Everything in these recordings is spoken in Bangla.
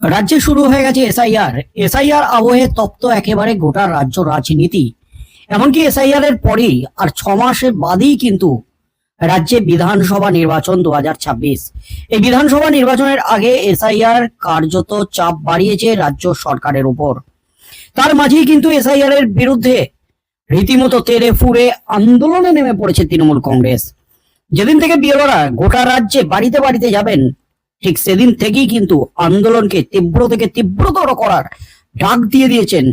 রাজ্যে শুরু হয়ে গেছে এসআইআর এসআইআর আবহে তপ্ত একেবারে গোটা রাজ্য রাজনীতি। এমনকি এসআইআর এর পরেই আর ছ মাসের বাদেই কিন্তু রাজ্যে বিধানসভা নির্বাচন দু হাজার ছাব্বিশ। এই বিধানসভা নির্বাচনের আগে এসআইআর কার্যত চাপ বাড়িয়েছে রাজ্য সরকারের উপর। তার মাঝেই কিন্তু এসআইআর এর বিরুদ্ধে রীতিমতো তেরে ফুরে আন্দোলনে নেমে পড়েছে তৃণমূল কংগ্রেস। যেদিন থেকে বিএলওরা গোটা রাজ্যে বাড়িতে বাড়িতে যাবেন ঠিক সেদিন থেকেই কিন্তু আন্দোলনকে তীব্র থেকে তীব্রতর করার ডাক দিয়ে দিয়েছেন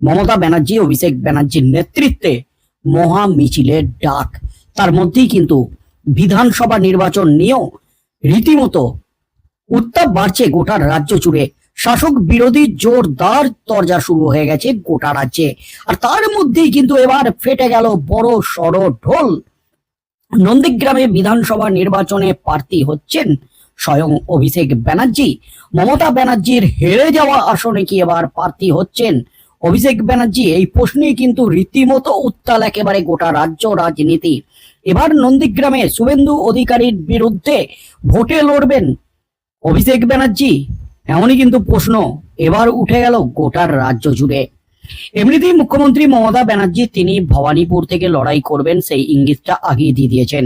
মমতা ব্যানার্জি, অভিষেক ব্যানার্জির নেতৃত্বে মহা মিছিলের ডাক। তার মধ্যেই কিন্তু বিধানসভা নির্বাচন নিয়েও রীতিমতো উত্তাপ বাড়ছে গোটা রাজ্য জুড়ে। শাসক বিরোধী জোরদার তরজা শুরু হয়ে গেছে গোটা রাজ্যে। আর তার মধ্যেই কিন্তু এবার ফেটে গেল বড় সড় ঢোল। নন্দীগ্রামে বিধানসভা নির্বাচনে প্রার্থী হচ্ছেন স্বয়ং অভিষেক ব্যানার্জি। মমতা ব্যানার্জির হেরে যাওয়া আসনে কি এবার প্রার্থী হচ্ছেন? অভিষেক ব্যানার্জি, এই প্রশ্নে কিন্তু রীতিমতো উত্তাল একেবারে গোটা রাজ্য রাজনীতি। এবার নন্দীগ্রামে শুভেন্দু অধিকারীর বিরুদ্ধে ভোটে লড়বেন অভিষেক ব্যানার্জি। এমনই কিন্তু প্রশ্ন এবার উঠে গেল গোটার রাজ্য জুড়ে। এমনিতেই মুখ্যমন্ত্রী মমতা ব্যানার্জি, তিনি ভবানীপুর থেকে লড়াই করবেন, সেই ইঙ্গিতটা আগিয়ে দিয়ে দিয়েছেন।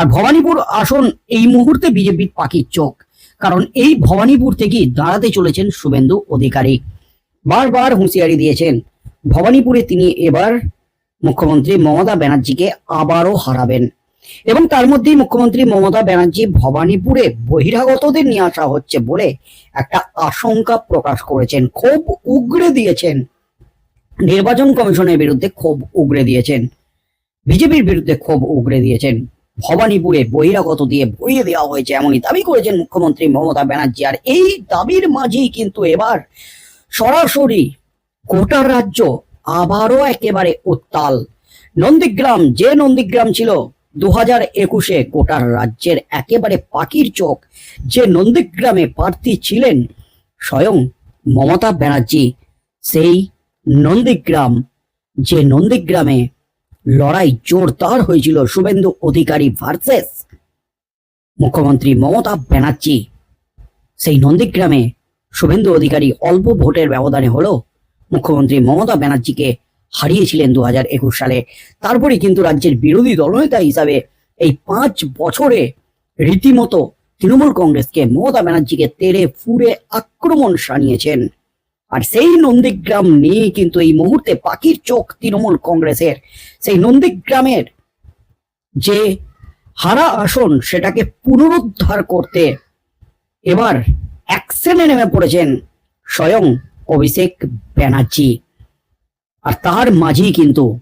আর ভবানীপুর আসন এই মুহূর্তে বিজেপির পাখির চোখ, কারণ এই ভবানীপুর থেকেই দাঁড়াতে চলেছেন শুভেন্দু অধিকারী। বারবার হুঁশিয়ারি দিয়েছেন, ভবানীপুরে তিনি এবার মুখ্যমন্ত্রী মমতা ব্যানার্জিকে আবারও হারাবেন। এবং তার মধ্যেই মুখ্যমন্ত্রী মমতা ব্যানার্জি ভবানীপুরে বহিরাগতদের নিয়ে আসা হচ্ছে বলে একটা আশঙ্কা প্রকাশ করেছেন। ক্ষোভ উগরে দিয়েছেন। নির্বাচন কমিশনের বিরুদ্ধে ক্ষোভ উগরে দিয়েছেন। বিজেপির বিরুদ্ধে ক্ষোভ উগরে দিয়েছেন। ভবানীপুরে বহিরাগত দিয়ে ভরিয়ে দেওয়া হয়েছে এমনই দাবি করেছেন মুখ্যমন্ত্রী মমতা ব্যানার্জি। আর এই দাবির মাঝেই কিন্তু এবার সরাসরি গোটা রাজ্য আবারও একেবারে উত্তাল। নন্দীগ্রাম, যে নন্দীগ্রাম ছিল দু হাজার একুশে গোটার রাজ্যের একেবারে পাখির চোখ, যে নন্দীগ্রামে প্রার্থী ছিলেন স্বয়ং মমতা ব্যানার্জি, সেই নন্দীগ্রাম, যে নন্দীগ্রামে লড়াই জোরদার হয়েছিল শুভেন্দু অধিকারী ভার্সেস মুখ্যমন্ত্রী মমতা ব্যানার্জি। সেই নন্দীগ্রামে শুভেন্দু অধিকারী অল্প ভোটের ব্যবধানে হলো মুখ্যমন্ত্রী মমতা ব্যানার্জিকে হারিয়েছিলেন দু হাজার একুশ সালে। তারপরে কিন্তু রাজ্যের বিরোধী দলনেতা হিসাবে এই পাঁচ বছরে রীতিমতো তৃণমূল কংগ্রেসকে মমতা ব্যানার্জিকে তেড়ে ফুরে আক্রমণ সানিয়েছেন আর সেই নন্দীগ্রাম নিয়ে কিন্তু এই মুহূর্তে পাখির চোখ তৃণমূল কংগ্রেসের। সেই নন্দীগ্রামের যে হারা আসন, সেটাকে পুনরুদ্ধার করতে এবার অ্যাকশনে নেমে পড়েছেন স্বয়ং অভিষেক ব্যানার্জি। আর তার মাঝেই কিন্তু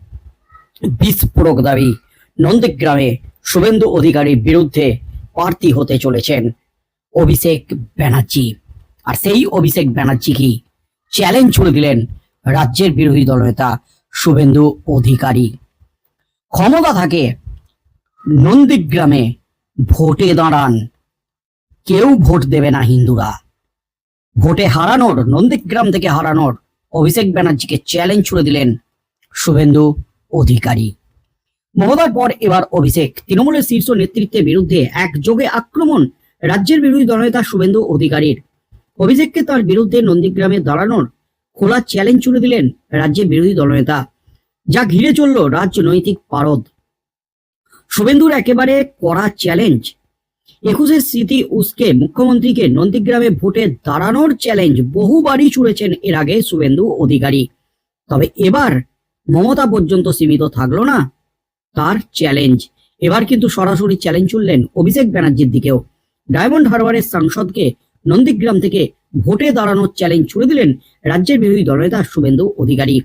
বিস্ফোরক দাবি, নন্দীগ্রামে শুভেন্দু অধিকারীর বিরুদ্ধে প্রার্থী হতে চলেছেন অভিষেক ব্যানার্জি। আর সেই অভিষেক ব্যানার্জি কি চ্যালেঞ্জ ছুড়ে দিলেন রাজ্যের বিরোধী দলনেতা শুভেন্দু অধিকারী। ক্ষমতা থাকে নন্দীগ্রামে ভোটে দাঁড়ান। কেউ ভোট দেবে না হিন্দুরা। ভোটে হারানোর, নন্দীগ্রাম থেকে হারানোর অভিষেক ব্যানার্জিকে চ্যালেঞ্জ ছুড়ে দিলেন শুভেন্দু অধিকারী। মমতার পর এবার অভিষেক। তৃণমূলের শীর্ষ নেতৃত্বের বিরুদ্ধে একযোগে আক্রমণ রাজ্যের বিরোধী দলনেতা শুভেন্দু অধিকারীর। অভিষেককে তার বিরুদ্ধে নন্দীগ্রামে দাঁড়ানোর খোলা চ্যালেঞ্জ ছুড়ে দিলেন রাজ্যের বিরোধী দলনেতা। যা ঘিরে চলল রাজনৈতিক পারদ। শুভেন্দুর একেবারে কড়া চ্যালেঞ্জ একুশের স্মৃতি উসকে মুখ্যমন্ত্রীকে নন্দীগ্রামে ভোটে দাঁড়ানোর চ্যালেঞ্জ বহুবারই ছুড়েছেন এর আগে শুভেন্দু অধিকারী। তবে এবার মমতা পর্যন্ত সীমিত থাকল না তার চ্যালেঞ্জ এবার কিন্তু সরাসরি চ্যালেঞ্জ ছুড়লেন অভিষেক ব্যানার্জির দিকেও। ডায়মন্ড হারবারের সাংসদকে নন্দীগ্রাম থেকে ভোটে দাঁড়ানোর চ্যালেঞ্জ ছুড়ে দিলেন রাজ্যের বিরোধী দলনেতা শুভেন্দু অধিকারী।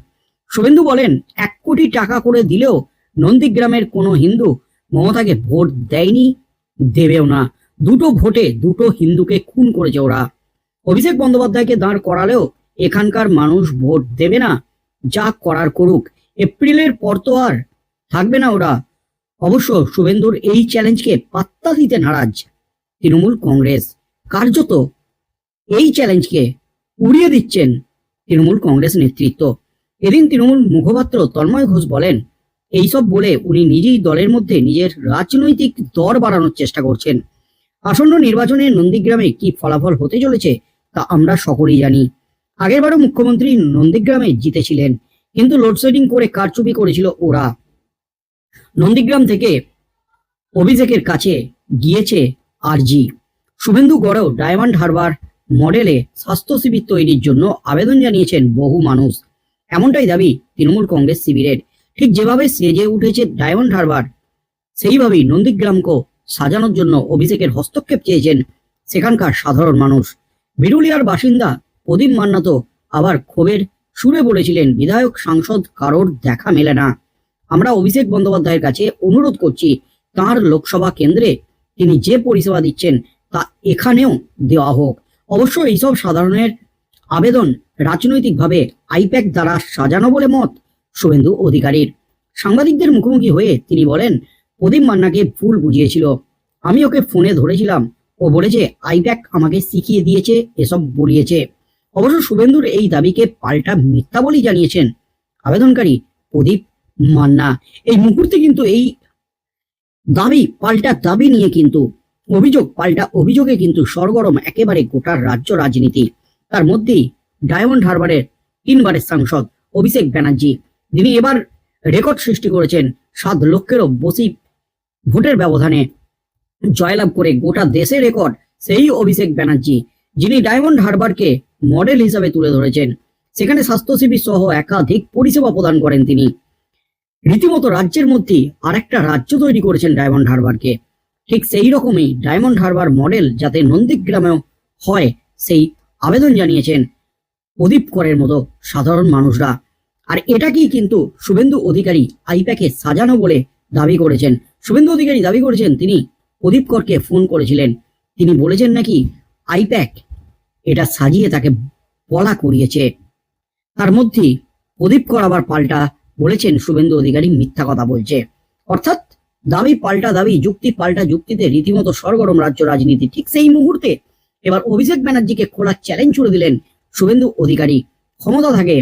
শুভেন্দু বলেন, এক কোটি টাকা করে দিলেও নন্দীগ্রামের কোনো হিন্দু মমতাকে ভোট দেয়নি, দেবেও না। দুটো ভোটে দুটো হিন্দুকে খুন করেছে ওরা। অভিষেক বন্দ্যোপাধ্যায়কে দাঁড় করালেও এখানকার মানুষ ভোট দেবে না, যা করার করুক। এপ্রিলের পর তো আর থাকবে না ওরা। অবশ্য শুভেন্দুর এই চ্যালেঞ্জকে পাত্তা দিতে নারাজ তৃণমূল কংগ্রেস। কার্যত এই চ্যালেঞ্জকে উড়িয়ে দিচ্ছেন তৃণমূল কংগ্রেস নেতৃত্ব। এদিন তৃণমূল মুখপাত্র তন্ময় ঘোষ বলেন, এইসব বলে উনি নিজেই দলের মধ্যে নিজের রাজনৈতিক দর বাড়ানোর চেষ্টা করছেন। আসন্ন নির্বাচনে নন্দীগ্রামে কি ফলাফল হতে চলেছে তা আমরা সকলেই জানি। আগেরবারও মুখ্যমন্ত্রী নন্দীগ্রামে জিতেছিলেন, কিন্তু লোডশেডিং করে কারচুপি করেছিল ওরা। নন্দীগ্রাম থেকে অভিষেকের কাছে গিয়েছে আরজি। শুভেন্দু গড়েও ডায়মন্ড হারবার মডেলে স্বাস্থ্য শিবির তৈরির জন্য আবেদন জানিয়েছেন বহু মানুষ। এমনটাই দাবি তৃণমূল কংগ্রেস শিবিরের। ঠিক যেভাবে সেজে উঠেছে ডায়মন্ড হারবার, সেইভাবেই নন্দীগ্রামকে সাজানোর জন্য অভিষেকের হস্তক্ষেপ চেয়েছেন সেখানকার সাধারণ মানুষ। বিরুলিয়ার বাসিন্দা প্রদীপ মান্নাত আবার ক্ষোভের সুরে বলেছিলেন, বিধায়ক, সাংসদ, কারোর দেখা মেলে না। আমরা অভিষেক বন্দ্যোপাধ্যায়ের কাছে অনুরোধ করছি, তার লোকসভা কেন্দ্রে তিনি যে পরিষেবা দিচ্ছেন তা এখানেও দেওয়া হোক। অবশ্য এইসব সাধারণের আবেদন রাজনৈতিকভাবে আইপ্যাক দ্বারা সাজানো বলে মত শুভেন্দু অধিকারীর। সাংবাদিকদের মুখোমুখি হয়ে তিনি বলেন, প্রদীপ মান্নাকে ভুল বুঝিয়েছিল। আমি ওকে ফোনে ধরেছিলাম। ও বলেছে আইপ্যাক আমাকে শিখিয়ে দিয়েছে, এসব বলিয়েছে। অবশ্য শুভেন্দুর এই দাবিকে পাল্টা মিথ্যা বলেই জানিয়েছেন আবেদনকারী প্রদীপ মান্না। এই মুহূর্তে কিন্তু এই দাবি, পাল্টা দাবি নিয়ে কিন্তু অভিযোগ, পাল্টা অভিযোগে কিন্তু সরগরম একেবারে গোটা রাজ্য রাজনীতি। তার মধ্যেই ডায়মন্ড হারবারের তিনবারের সাংসদ অভিষেক ব্যানার্জি। যিনি এবার রেকর্ড সৃষ্টি করেছেন সাত লক্ষেরও বসি ভোটের ব্যবধানে। জয়লাভ করে গোটা দেশে রেকর্ড সেই অভিষেক ব্যানার্জি, যিনি ডায়মন্ড হারবারকে মডেল হিসাবে তুলে ধরেছেন। সেখানে স্বাস্থ্যসেবী সহ একাধিক পরিষেবা প্রদান করেন তিনি। রীতিমতো রাজ্যের মধ্যে আরেকটা রাজ্য তৈরি করেছেন ডায়মন্ড হারবারকে। ঠিক সেই রকমই ডায়মন্ড হারবার মডেল যাতে নন্দীগ্রামেও হয়, সেই আবেদন জানিয়েছেন প্রদীপ করের মতো সাধারণ মানুষরা। আর এটাকেই কিন্তু শুভেন্দু অধিকারী আইপ্যাকে সাজানো বলে দাবি করেছেন। শুভেন্দু অধিকারী দাবি করেছেন, তিনি প্রদীপ করকে ফোন করেছিলেন। তিনি বলেছেন নাকি আইপ্যাক এটা সাজিয়ে তাকে বলা করিয়েছে। তার মধ্যেই প্রদীপ কর আবার পাল্টা বলেছেন শুভেন্দু অধিকারী মিথ্যা কথা বলছে। অর্থাৎ দাবি পাল্টা দাবি, যুক্তি পাল্টা যুক্তিতে রীতিমতো সরগরম রাজ্য রাজনীতি। ঠিক সেই মুহূর্তে এবার অভিষেক ব্যানার্জিকে খোলা চ্যালেঞ্জ ছুড়ে দিলেন শুভেন্দু অধিকারী। ক্ষমতা থাকে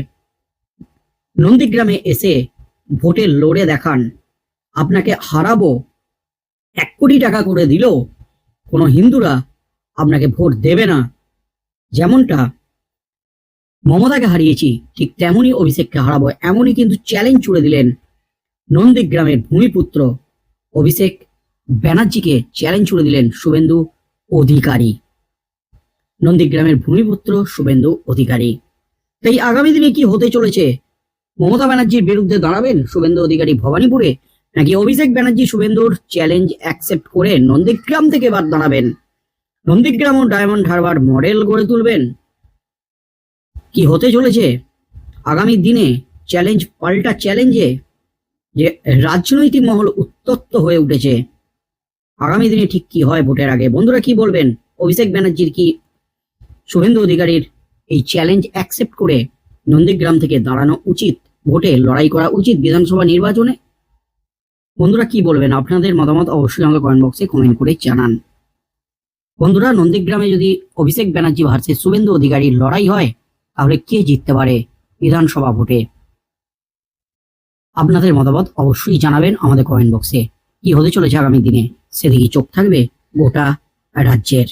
নন্দীগ্রামে এসে ভোটে লড়ে দেখান। আপনাকে হারাবো, এক কোটি টাকা করে দিলেও কোনো হিন্দুরা আপনাকে ভোট দেবে না। যেমনটা মমতাকে হারিয়েছি, ঠিক তেমনই অভিষেককে হারাবো, এমনই কিন্তু চ্যালেঞ্জ ছুড়ে দিলেন নন্দীগ্রামের ভূমিপুত্র অভিষেক ব্যানার্জিকে চ্যালেঞ্জ ছুড়ে দিলেন শুভেন্দু অধিকারী। নন্দীগ্রামের ভূমিপুত্র শুভেন্দু অধিকারী। তাই আগামী দিনে কি হতে চলেছে? মমতা ব্যানার্জির বিরুদ্ধে দাঁড়াবেন শুভেন্দু অধিকারী ভবানীপুরে, নাকি অভিষেক ব্যানার্জি শুভেন্দুর চ্যালেঞ্জ অ্যাকসেপ্ট করে নন্দীগ্রাম থেকে বাদ দাঁড়াবেন? নন্দীগ্রাম ও ডায়মন্ড হারবার মডেল গড়ে তুলবেন? কি হতে চলেছে? আগামী দিনে চ্যালেঞ্জ পাল্টা চ্যালেঞ্জে যে রাজনৈতিক মহল উত্তপ্ত হয়ে উঠেছে। আগামী দিনে ঠিক কি হয় ভোটের আগে? বন্ধুরা, কি বলবেন? অভিষেক ব্যানার্জির কি শুভেন্দু অধিকারীর এই চ্যালেঞ্জ অ্যাকসেপ্ট করে নন্দীগ্রাম থেকে দাঁড়ানো উচিত? ভোটে লড়াই করা উচিত বিধানসভা নির্বাচনে? বন্ধুরা, কি বলবেন? আপনাদের মতামত অবশ্যই আমাকে কমেন্ট বক্সে কমেন্ট করে জানান। বন্ধুরা, নন্দীগ্রামে যদি অভিষেক ব্যানার্জি ভার্সেস শুভেন্দু অধিকারীর লড়াই হয়, তাহলে কে জিততে পারে বিধানসভা ভোটে? আপনাদের মতামত অবশ্যই জানাবেন আমাদের কমেন্ট বক্সে কি হতে চলেছে আগামী দিনে? সেদিকে চোখ থাকবে গোটা রাজ্যের